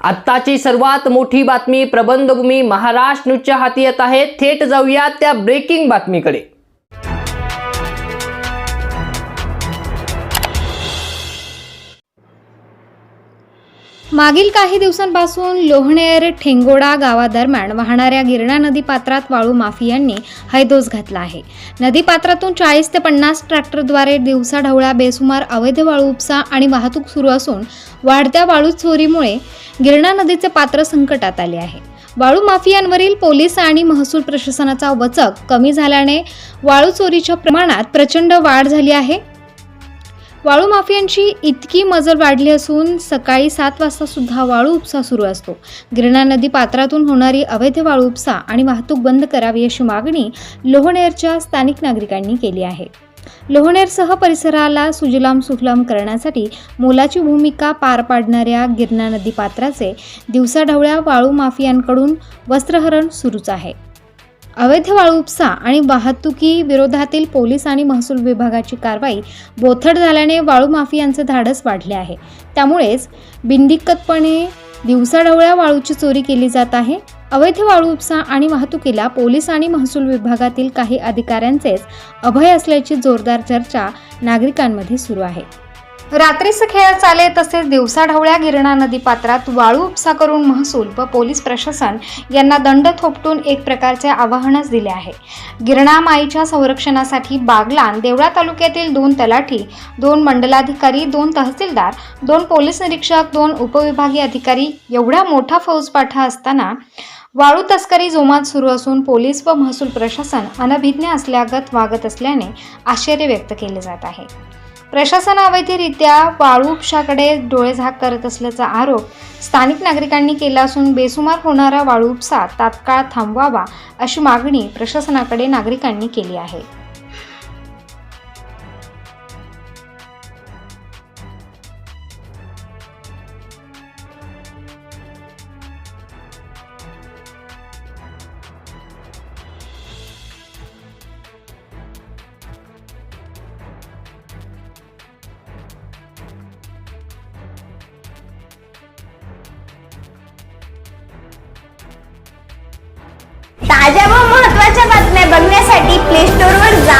आत्ताची सर्वात मोठी बातमी प्रबंधभूमी महाराष्ट्र न्यूजच्या हाती येत आहे. थेट जाऊया त्या ब्रेकिंग बातमीकडे. मागील काही दिवसांपासून लोहणेर ठेंगोडा गावादरम्यान वाहणाऱ्या गिरणा नदी पात्रात वाळू माफियांनी हैदोस घातला आहे. नदी पात्रातून चाळीस ते पन्नास ट्रॅक्टरद्वारे दिवसाढवळा बेसुमार अवैध वाळू उपसा आणि वाहतूक सुरू असून वाढत्या वाळू चोरीमुळे गिरणा नदीचे पात्र संकटात आले आहे. वाळू माफियांवरील पोलीस आणि महसूल प्रशासनाचा वचक कमी झाल्याने वाळू चोरीच्या प्रमाणात प्रचंड वाढ झाली आहे. वाळू माफियांची इतकी मजल वाढली असून सकाळी सात वाजता सुद्धा वाळू उपसा सुरू असतो. गिरणा नदी पात्रातून होणारी अवैध वाळू उपसा आणि वाहतूक बंद करावी अशी मागणी लोहनेरच्या स्थानिक नागरिकांनी केली आहे. लोहनेरसह परिसराला सुजलाम सुफलाम करण्यासाठी मोलाची भूमिका पार पाडणाऱ्या गिरणा नदी पात्राचे दिवसाढवळ्या वाळू माफियांकडून वस्त्रहरण सुरूच आहे. अवैध वाळू उपसा आणि वाहतुकी विरोधातील पोलीस आणि महसूल विभागाची कारवाई बोथड झाल्याने वाळू माफियांचे धाडस वाढले आहे. त्यामुळेच बिंदिकतपणे दिवसाढवळ्या वाळूची चोरी केली जात आहे. अवैध वाळू उपसा आणि वाहतुकीला पोलीस आणि महसूल विभागातील काही अधिकाऱ्यांचेच अभय असल्याची जोरदार चर्चा नागरिकांमध्ये सुरू आहे. रात्रीचे खेळ चाले तसेच दिवसाढवळ्या गिरणा नदी पात्रात वाळू उपसा करून महसूल व पोलीस प्रशासन यांना दंड थोपटून एक प्रकारचे आवाहनच दिले आहे. गिरणा माईच्या संरक्षणासाठी बागलान देवळा तालुक्यातील दोन तलाठी दोन मंडलाधिकारी दोन तहसीलदार दोन पोलीस निरीक्षक दोन उपविभागीय अधिकारी एवढा मोठा फौजपाठा असताना वाळू तस्करी जोमात सुरू असून पोलीस व महसूल प्रशासन अनभिज्ञ असल्यागत वागत असल्याने आश्चर्य व्यक्त केले जात आहे. प्रशासन अवैधरित्या वाळू उपशाकडे डोळेझाक करत असल्याचा आरोप स्थानिक नागरिकांनी केला असून बेसुमार होणारा वाळू उपसा तात्काळ थांबवावा अशी मागणी प्रशासनाकडे नागरिकांनी केली आहे. बघण्यासाठी प्ले स्टोअर वर जा.